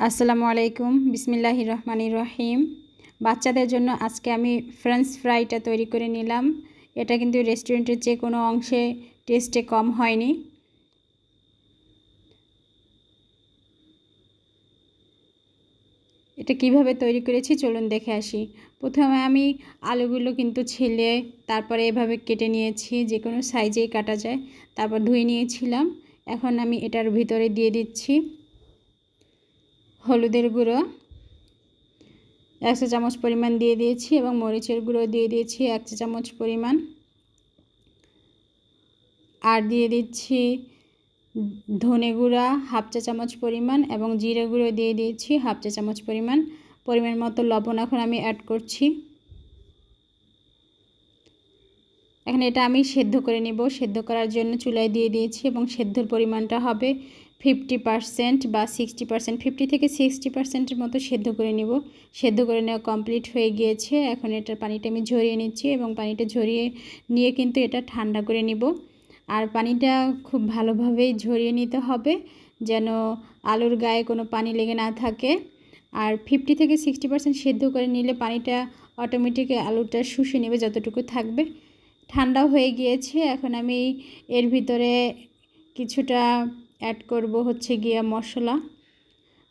আসসালামু আলাইকুম বিসমিল্লাহ রহমানি রহিম। বাচ্চাদের জন্য আজকে আমি ফ্রেঞ্চ ফ্রাইটা তৈরি করে নিলাম। এটা কিন্তু রেস্টুরেন্টের যে কোনো অংশে টেস্টে কম হয়নি। এটা কীভাবে তৈরি করেছি চলুন দেখে আসি। প্রথমে আমি আলুগুলো কিন্তু ছিলে, তারপরে এভাবে কেটে নিয়েছি, যে কোনো সাইজেই কাটা যায়। তারপর ধুয়ে নিয়েছিলাম। এখন আমি এটার ভিতরে দিয়ে দিচ্ছি। হলুদের গুঁড়ো এক চা চামচ পরিমাণ দিয়ে দিয়েছি এবং মরিচের গুঁড়ো দিয়ে দিয়েছি এক চা চামচ পরিমাণ। আর দিয়ে দিচ্ছি ধনে গুঁড়া হাফ চা চামচ পরিমাণ এবং জিরে গুঁড়ো দিয়ে দিয়েছি হাফ চা চামচ পরিমাণ। পরিমাণ মতো লবণ এখন আমি অ্যাড করছি। এখন এটা আমি সেদ্ধ করে নেব। সেদ্ধ করার জন্য চুলায় দিয়ে দিয়েছি এবং সেদ্ধর পরিমাণটা হবে ফিফটি পারসেন্ট বা সিক্সটি পারসেন্ট ফিফটি থেকে সিক্সটি পারসেন্টের মতো সেদ্ধ করে নেব। সেদ্ধ করে নেওয়া কমপ্লিট হয়ে গিয়েছে। এখন এটার পানিটা আমি ঝরিয়ে নিচ্ছি এবং পানিটা ঝরিয়ে নিয়ে কিন্তু এটা ঠান্ডা করে নিব। আর পানিটা খুব ভালোভাবেই ঝরিয়ে নিতে হবে যেন আলুর গায়ে কোনো পানি লেগে না থাকে। আর ফিফটি থেকে সিক্সটি পারসেন্ট সেদ্ধ করে নিলে পানিটা অটোমেটিক আলুটা শুষে নেবে যতটুকু থাকবে। ঠান্ডা হয়ে গিয়েছে। এখন আমি এর ভিতরে কিছুটা অ্যাড করব হচ্ছে গিয়া মশলা।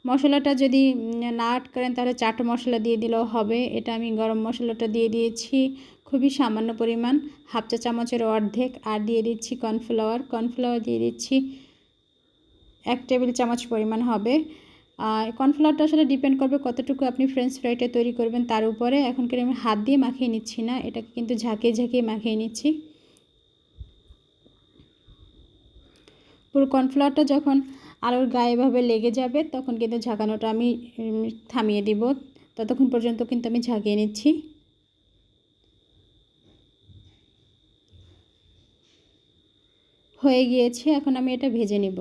মশলাটা যদি না অ্যাড করেন তাহলে চাট মশলা দিয়ে দিলেও হবে। এটা আমি গরম মশলাটা দিয়ে দিয়েছি। খুবই সামান্য পরিমাণ, হাফ চা চামচের অর্ধেক। আর দিয়ে দিচ্ছি কর্নফ্লাওয়ার। কর্নফ্লাওয়ার দিয়ে দিচ্ছি এক টেবিল চামচ পরিমাণ হবে। আর কর্নফ্লাওয়ারটা আসলে ডিপেন্ড করবে কতটুকু আপনি ফ্রেঞ্চ ফ্রাইটা তৈরি করবেন তার উপরে। এখনকার আমি হাত দিয়ে মাখিয়ে নিচ্ছি না। এটাকে কিন্তু ঝাঁকিয়ে ঝাঁকিয়ে মাখিয়ে নিচ্ছি। পুরো কর্নফ্লাওয়ারটা যখন আলুর গায়ে এভাবে লেগে যাবে, তখন কিন্তু ঝাঁকানোটা আমি থামিয়ে দিব। ততক্ষণ পর্যন্ত কিন্তু আমি ঝাঁকিয়ে নিচ্ছি। হয়ে গিয়েছে, এখন আমি এটা ভেজে নেব।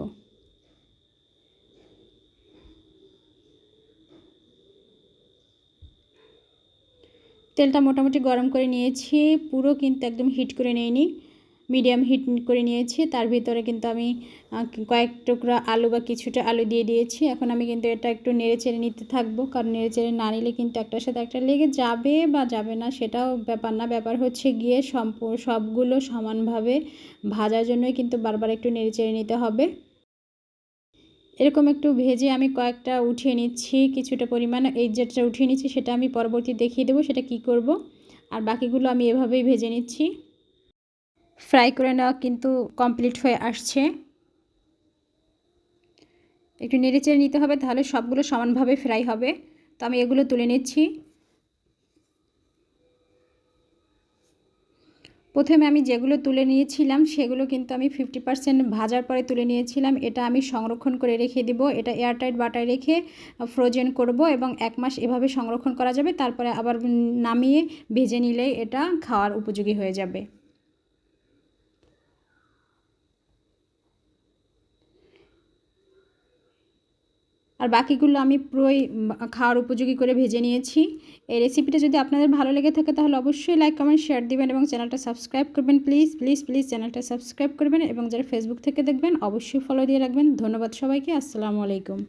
তেলটা মোটামুটি গরম করে নিয়েছি, পুরো কিন্তু একদম হিট করে নিইনি। মিডিয়াম হিট করে নিয়েছি। তার ভিতরে কিন্তু আমি কয়েক টুকরা আলু বা কিছুটা আলু দিয়ে দিয়েছি। এখন আমি কিন্তু এটা একটু নেড়ে চেড়ে নিতে থাকব। কারণ নেড়ে চেড়ে না নিলে কিন্তু একটার সাথে একটা লেগে যাবে বা যাবে না, সেটাও ব্যাপার না। ব্যাপার হচ্ছে গিয়ে সবগুলো সমানভাবে ভাজার জন্যই কিন্তু বারবার একটু নেড়ে চেড়ে নিতে হবে। এরকম একটু ভেজে আমি কয়েকটা উঠিয়ে নিচ্ছি। কিছুটা পরিমাণ এই যেটা উঠিয়ে নিচ্ছি, সেটা আমি পরবর্তী দেখিয়ে দেবো, সেটা কি করব। আর বাকিগুলো আমি এভাবেই ভেজে নিচ্ছি। ফ্রাই করে নেওয়া কিন্তু কমপ্লিট হয়ে আসছে। একটু নেড়ে চেড়ে নিতে হবে, তাহলে সবগুলো সমানভাবে ফ্রাই হবে। তো আমি এগুলো তুলে নিচ্ছি। প্রথমে আমি যেগুলো তুলে নিয়েছিলাম, সেগুলো কিন্তু আমি ফিফটি পার্সেন্ট ভাজার পরে তুলে নিয়েছিলাম। এটা আমি সংরক্ষণ করে রেখে দিব। এটা এয়ারটাইট বাটায় রেখে ফ্রোজেন করব এবং এক মাস এভাবে সংরক্ষণ করা যাবে। তারপরে আবার নামিয়ে ভেজে নিলেই এটা খাওয়ার উপযোগী হয়ে যাবে। আর বাকিগুলো আমি পুরোই খাওয়ার উপযোগী করে ভেজে নিয়েছি। এই রেসিপিটা যদি আপনাদের ভালো লেগে থাকে, তাহলে অবশ্যই লাইক কমেন্ট শেয়ার দিবেন এবং চ্যানেলটা সাবস্ক্রাইব করবেন। প্লিজ প্লিজ প্লিজ চ্যানেলটা সাবস্ক্রাইব করবেন এবং যারা ফেসবুক থেকে দেখবেন, অবশ্যই ফলো দিয়ে রাখবেন। ধন্যবাদ সবাইকে। আসসালামু আলাইকুম।